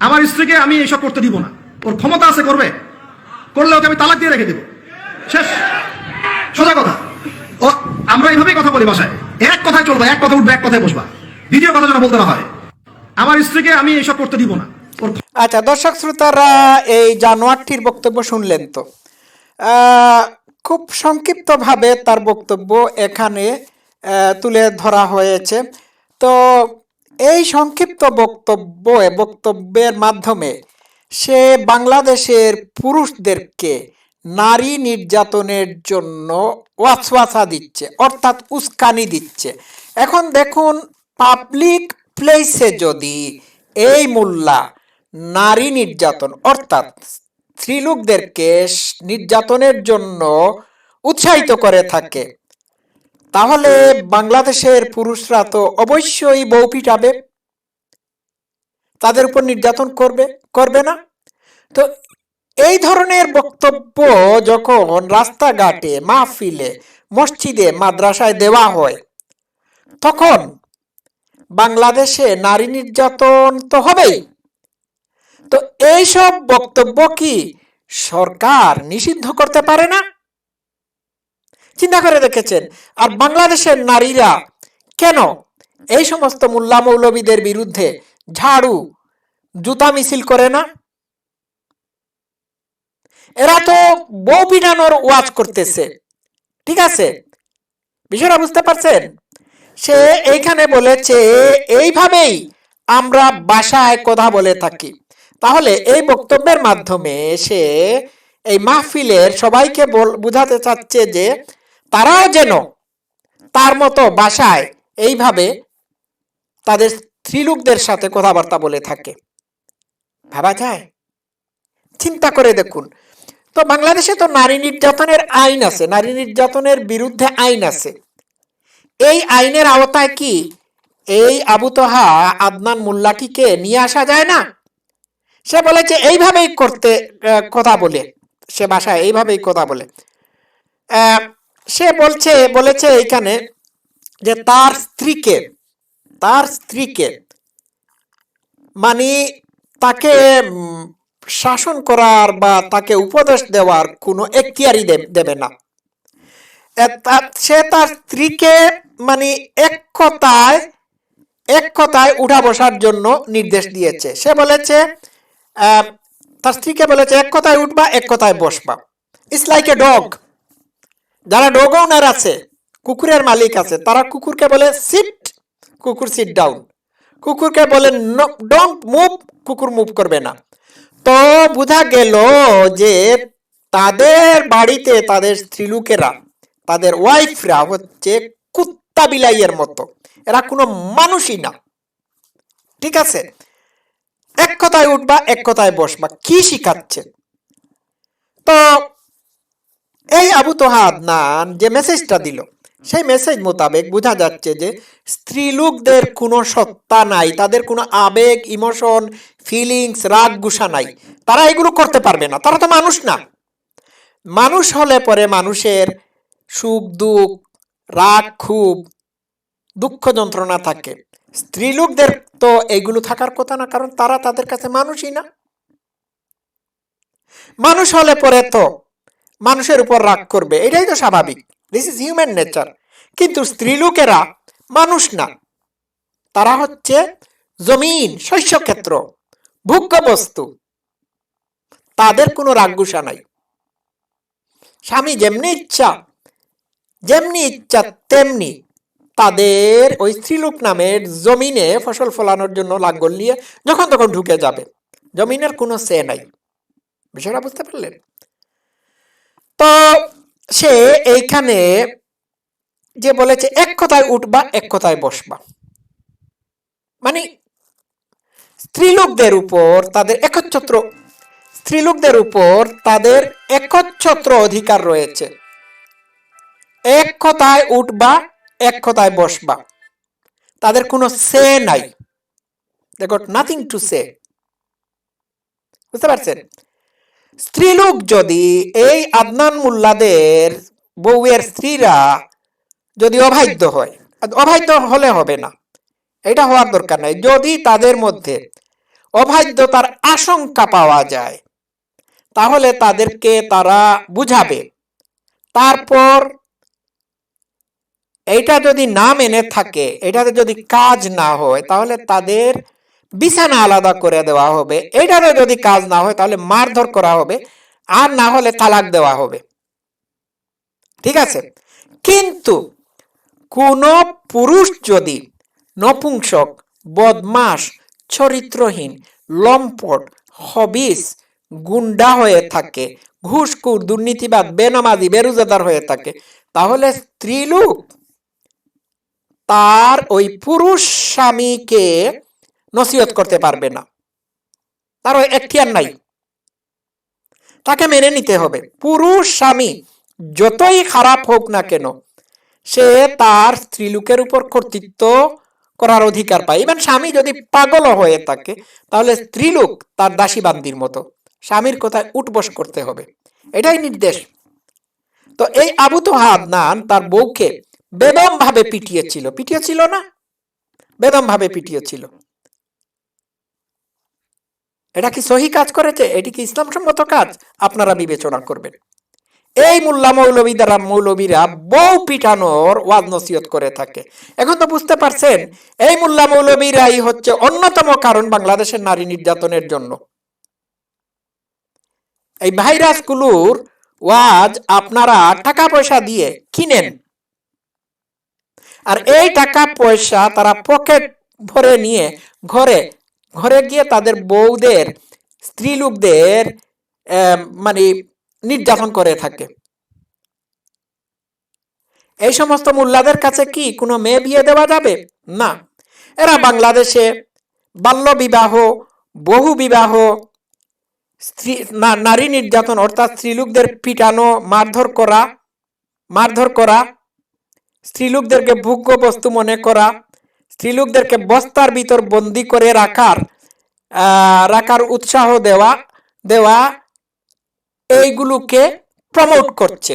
আমার স্ত্রীকে আমি এইসব করতে দিব না। ওর ক্ষমতা আছে, করবে। করলে ওকে আমি তালাক দিয়ে রেখে দেবো। শেষ। সোজা কথা। ও, আমরা এইভাবেই কথা বলি বাসায়। এক কথায় চলবে, এক কথা উঠবে, এক কথায় বসবা। দ্বিতীয় কথা যেন বলতে না হয়। আমার স্ত্রীকে আমি এইসব করতে দিব না। আচ্ছা দর্শক শ্রোতারা, এই জানোয়ারটির বক্তব্য শুনলেন তো। খুব সংক্ষিপ্তভাবে তার বক্তব্য এখানে তুলে ধরা হয়েছে। তো এই সংক্ষিপ্ত বক্তব্য বক্তব্যের মাধ্যমে সে বাংলাদেশের পুরুষদেরকে নারী নির্যাতনের জন্য ওয়াসওয়াসা দিচ্ছে, অর্থাৎ উস্কানি দিচ্ছে। এখন দেখুন পাবলিক প্লেসে যদি এই মোল্লা নারী নির্যাতন, অর্থাৎ স্ত্রীলোকদেরকে নির্যাতনের জন্য উৎসাহিত করে থাকে তাহলে বাংলাদেশের পুরুষরা তো অবশ্যই বউ পিটাবে। তাদের উপর নির্যাতন করবে করবে না। তো এই ধরনের বক্তব্য যখন রাস্তাঘাটে, মাহফিলে, মসজিদে, মাদ্রাসায় দেওয়া হয়, তখন বাংলাদেশে নারী নির্যাতন তো হবেই। তো এইসব বক্তব্য কি সরকার নিষিদ্ধ করতে পারে না? চিন্তা করে দেখেছেন? আর বাংলাদেশের নারীরা কেন এই সমস্ত মোল্লা মৌলবীদের বিরুদ্ধে ঝাড়ু, জুতা মিছিল করে না? এরা তো বউ পিটানোর ওয়াজ করতেছে। ঠিক আছে? বিষয়টা বুঝতে পারছেন? সে এইখানে বলেছে, এইভাবেই আমরা বাসায় কথা বলে থাকি। তাহলে এই বক্তব্যের মাধ্যমে সে এই মাহফিলের সবাইকে বুঝাতে চাচ্ছে যে তারাও যেন তার মতো বাসায় এইভাবে তাদের স্ত্রীলোকদের সাথে কথাবার্তা বলে থাকে। ভাবা যায়? চিন্তা করে দেখুন। তো বাংলাদেশে তো নারী নির্যাতনের আইন আছে, নারী নির্যাতনের বিরুদ্ধে আইন আছে। এই আইনের আওতায় কি এই আবু তোহা আদনান মোল্লাটিকে নিয়ে আসা যায় না? সে বলেছে এইভাবেই করতে কথা বলে। সে ভাষায় এইভাবেই কথা বলে। সে বলছে, বলেছে এইখানে যে তার স্ত্রীকে তার স্ত্রীকে মানে তাকে শাসন করার বা তাকে উপদেশ দেওয়ার কোনো এখতিয়ারই দেবে না। সে তার স্ত্রীকে মানে এক কথায় এক কথায় উঠা বসার জন্য নির্দেশ দিয়েছে। সে বলেছে তার স্ত্রীকে বলেছে, এক কথায় উঠবা, এক কথায় বসবা। ইটস লাইক এ ডগ যারা ডগ ওনার আছে, কুকুরের মালিক আছে, তারা কুকুরকে বলে সিট কুকুর সিট ডাউন কুকুরকে বলে ডোন্ট মুভ কুকুর মুভ করবে না। তো বোঝা গেল যে তাদের বাড়িতে তাদের স্ত্রীলোকেরা, তাদের ওয়াইফরা হচ্ছে কুত্তা বিলাইয়ের মতো। এরা কোনো মানুষই না। ঠিক আছে? এক কথায় উঠবা, এক কথায় বসবা, কি শিখাচ্ছে? তো এই আবু তোহা আদনান যে মেসেজটা দিল, সেই মেসেজ মোতাবেক বোঝা যাচ্ছে যে স্ত্রীলোকদের কোনো সত্তা নাই, তাদের কোনো আবেগ ইমোশন ফিলিংস রাগ গুসা নাই। তারা এগুলো করতে পারবে না, তারা তো মানুষ না। মানুষ হলে পরে মানুষের সুখ, দুঃখ, রাগ খুব দুঃখ যন্ত্রণা থাকে। স্ত্রীলোকদের তো এগুলো থাকার কথা না, কারণ তারা তাদের কাছে মানুষই না। মানুষ হলে পরে তো মানুষের উপর রাগ করবে, এটাই তো স্বাভাবিক। দিস ইজ হিউম্যান নেচার কিন্তু স্ত্রীলোকেরা মানুষ না। তারা হচ্ছে জমিন শস্যক্ষেত্র ভোগ্য বস্তু। তাদের কোনো রাগগুসা নাই। স্বামী যেমনি ইচ্ছা যেমনি ইচ্ছা তেমনি তাদের ওই স্ত্রীলোক নামের জমিনে ফসল ফলানোর জন্য লাঙ্গল নিয়ে যখন তখন ঢুকে যাবে। জমিনের কোনো সে নাই। বিষয়টা বুঝতে পারলেন? তো সে এইখানে যে বলেছে, এক কথায় উঠবা, এক কথায় বসবা। মানে স্ত্রীলোকদের উপর তাদের একচ্ছত্র, স্ত্রীলোকদের উপর তাদের একচ্ছত্র অধিকার রয়েছে। এক কথায় উঠবা, এক কথায় বসবা। তাদের কোনো সে নাই। They got nothing to say বুঝতে পারছেন? স্ত্রীলোক যদি এই আদনান মোল্লাদের বউয়ের স্ত্রীরা যদি অবাধ্য হয় অবাধ্য হলে হবে না, এটা হওয়ার দরকার নাই। যদি তাদের মধ্যে অবাধ্যতার আশঙ্কা পাওয়া যায়, তাহলে তাদেরকে তারা বুঝাবে। তারপর এইটা যদি না মেনে থাকে, এটাতে যদি কাজ না হয়, তাহলে তাদের বিছানা আলাদা করে দেওয়া হবে। এটারও যদি কাজ না হয়, তাহলে মারধর করা হবে। আর না হলে তালাক দেওয়া হবে। ঠিক আছে? কিন্তু কোন পুরুষ যদি নপুংসক বদমাস চরিত্রহীন, লম্পট, হবিস, গুন্ডা হয়ে থাকে, ঘুষখুর, দুর্নীতিবাদ, বেনামাজি, বেরুজাদার হয়ে থাকে, তাহলে স্ত্রীলোক তার ওই পুরুষ স্বামীকে নসিহত করতে পারবে না। তার ওই এখতিয়ার নাই। তাকে মেনে নিতে হবে। পুরুষ স্বামী যতই খারাপ হোক না কেন, সে তার স্ত্রীলোকের উপর কর্তৃত্ব করার অধিকার পায়। ইভেন স্বামী যদি পাগল হয়ে থাকে, তাহলে স্ত্রীলোক তার দাসী বান্দির মতো। স্বামীর কথায় উঠবস করতে হবে। এটাই নির্দেশ। তো এই আবু তোহাদ নান তার বউকে বেদম ভাবে পিটিয়েছিল। পিটিয়েছিল না? বেদম ভাবে পিটিয়েছিল। এটা কি সহি কাজ করেছে এটি কি ইসলাম সম্মত কাজ? আপনারা বিবেচনা করবেন। এই মোল্লা মৌলবী দ্বারা মৌলবীরা বউ পিটানোর ওয়াজ নসিহত করে থাকে। এখন তো বুঝতে পারছেন, এই মোল্লা মৌলবীরাই হচ্ছে অন্যতম কারণ বাংলাদেশের নারী নির্যাতনের জন্য। এই ভাইরাসগুলোর ওয়াজ আপনারা টাকা পয়সা দিয়ে কিনেন। আর এই টাকা পয়সা তারা পকেট ভরে নিয়ে ঘরে ঘরে গিয়ে তাদের বউদের, স্ত্রীলোকদের মানে নির্যাতন করে থাকে। এই সমস্ত মোল্লাদের কাছে কি কোনো মেয়ে বিয়ে দেওয়া যাবে? না। এরা বাংলাদেশে বাল্য বিবাহ, বহু বিবাহ, স্ত্রী নারী নির্যাতন, অর্থাৎ স্ত্রীলোকদের পিটানো, মারধর করা মারধর করা, স্ত্রীলোকদেরকে ভোগ্য বস্তু মনে করা স্ত্রীলোকদেরকে বস্তার ভিতর বন্দি করে রাখার রাখার উৎসাহ দেওয়া দেওয়া এইগুলোকে প্রমোট করছে।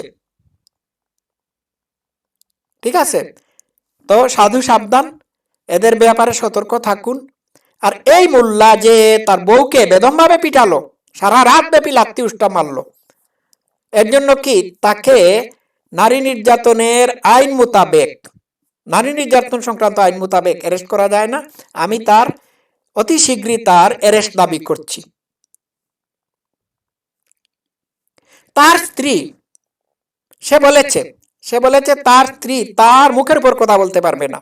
ঠিক আছে? তো সাধু সাবধান, এদের ব্যাপারে সতর্ক থাকুন। আর এই মোল্লা যে তার বউকে বেদমভাবে পিটালো, সারা রাত ব্যাপী লাত্তি উষ্টা মারলো, এর জন্য কি তাকে নারী নির্যাতনের আইন মোতাবেক নারী নির্যাতন সংক্রান্ত আইন মোতাবেক অ্যারেস্ট করা যায় না। আমি তার অতি শীঘ্রই তার অ্যারেস্ট দাবি করছি। তার স্ত্রী, সে বলেছে সে বলেছে তার স্ত্রী তার মুখের উপর কথা বলতে পারবে না।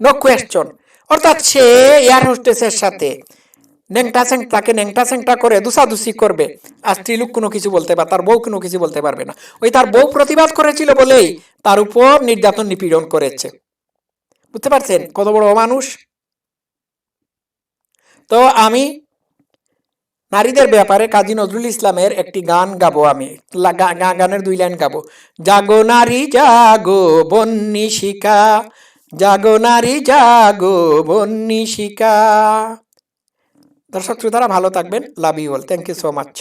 নো কোয়েশ্চন অর্থাৎ সে এয়ার হোস্টেসের সাথে নেংটা সেংটাকে নেংটা সেংটা করে দুসাদুসি করবে। আর স্ত্রীলোক কোনো কিছু বলতে পারে তার বউ কোনো কিছু বলতে পারবে না। ওই তার বউ প্রতিবাদ করেছিল বলেই তার উপর নির্যাতন নিপীড়ন করেছে। বুঝতে পারছেন কত বড় মানুষ তো আমি নারীদের ব্যাপারে কাজী নজরুল ইসলামের একটি গান গাবো আমি। গানের দুই লাইন গাবো। জাগো নারী, জাগো বন্নি শিকা জাগো নারী, জাগো বন্নি শিকা দর্শক শ্রোতারা ভালো থাকবেন। Love you all thank you so much